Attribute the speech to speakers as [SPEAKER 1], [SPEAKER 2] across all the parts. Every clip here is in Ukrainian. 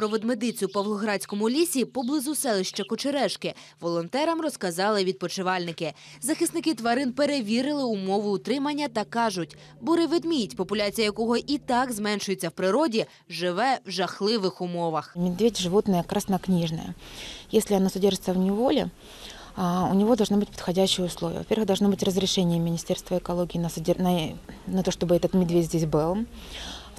[SPEAKER 1] про ведмедицю в Павлоградському лісі поблизу селища Кочерешки волонтерам розказали відпочивальники. Захисники тварин перевірили умови утримання та кажуть, бурий ведмідь, популяція якого і так зменшується в природі, живе в жахливих умовах.
[SPEAKER 2] Медведь – животное краснокнижное. Если оно содержится в неволе, а, у него должны быть подходящие условия. Во-первых, должно быть разрешение Министерства экологии на, содер- на, на то, чтобы этот медведь здесь был.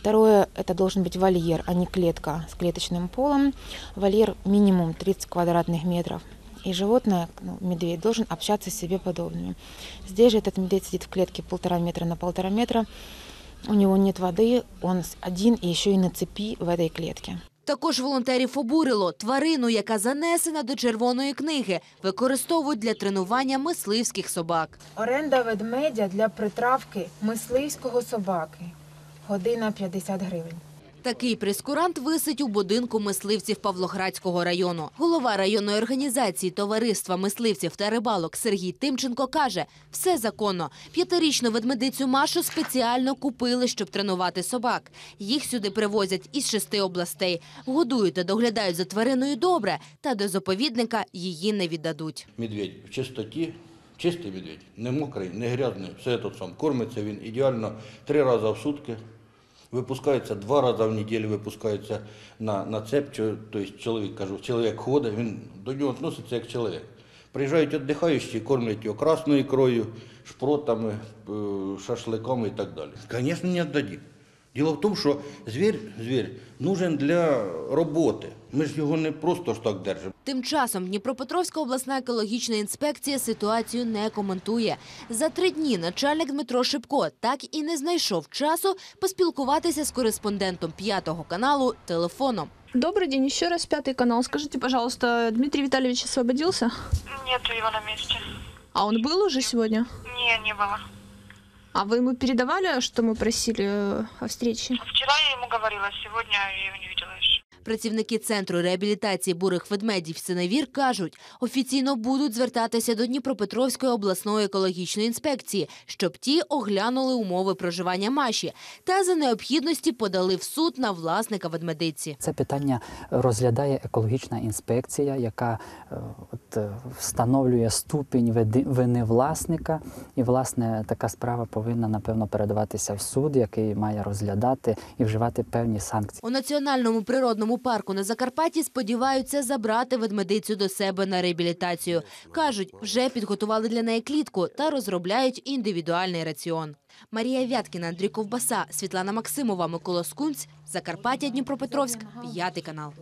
[SPEAKER 2] Второе, это должен быть вольер, а не клетка с клеточным полом. Вольер минимум 30 квадратных метров. И животное, ну, медведь, должен общаться с себе подобными. Здесь же этот медведь сидит в клетке полтора метра на полтора метра. У него нет воды, он с- один и еще и на цепи в этой клетке.
[SPEAKER 1] Також волонтерів обурило тварину, яка занесена до червоної книги, використовують для тренування мисливських собак.
[SPEAKER 2] Оренда ведмедя для притравки мисливського собаки. Година 50 гривень.
[SPEAKER 1] Такий прескурант висить у будинку мисливців Павлоградського району. Голова районної організації Товариства мисливців та рибалок Сергій Тимченко каже, все законно. П'ятирічну ведмедицю Машу спеціально купили, щоб тренувати собак. Їх сюди привозять із шести областей. Годують та доглядають за твариною добре, та до заповідника її не віддадуть.
[SPEAKER 3] Медведь в чистоті, чистий медведь, не мокрий, не грязний, все тут сам. Кормиться він ідеально три рази в сутки. Випускається два рази в неділю, випускається на, на цеп. Тобто чоловік, кажу, чоловік ходить, він до нього відноситься як чоловік. Приїжджають віддихаючі, кормлять його красною ікрою, шпротами, е, шашликами і так далі. Звісно, не віддадим. Діло в тому, що звір, звір нужен для роботи. Ми ж його не просто ж так держимо.
[SPEAKER 1] Тим часом Дніпропетровська обласна екологічна інспекція ситуацію не коментує. За три дні начальник Дмитро Шипко так і не знайшов часу поспілкуватися з кореспондентом п'ятого каналу телефоном.
[SPEAKER 4] Добрый день, еще раз пятый канал. Скажите, пожалуйста, Дмитрий Витальевич освободился?
[SPEAKER 5] Нету его на месте.
[SPEAKER 4] А он был уже сегодня?
[SPEAKER 5] Не, не было.
[SPEAKER 4] А вы ему передавали, что мы просили э, о встрече?
[SPEAKER 5] Вчера я ему говорила, сегодня я его не видела еще.
[SPEAKER 1] Працівники центру реабілітації бурих ведмедів Синевір кажуть, офіційно будуть звертатися до Дніпропетровської обласної екологічної інспекції, щоб ті оглянули умови проживання Маші та за необхідності подали в суд на власника ведмедиці.
[SPEAKER 6] Це питання розглядає екологічна інспекція, яка е, от, е, встановлює ступінь вини власника. І, власне, така справа повинна, напевно, передаватися в суд, який має розглядати і вживати певні санкції.
[SPEAKER 1] У національному природному парку на Закарпатті сподіваються забрати ведмедицю до себе на реабілітацію. Кажуть, вже підготували для неї клітку та розробляють індивідуальний раціон. Марія Вяткіна, Андрій Ковбаса, Світлана Максимова, Микола Скунць, Закарпаття, Дніпропетровськ, п'ятий канал.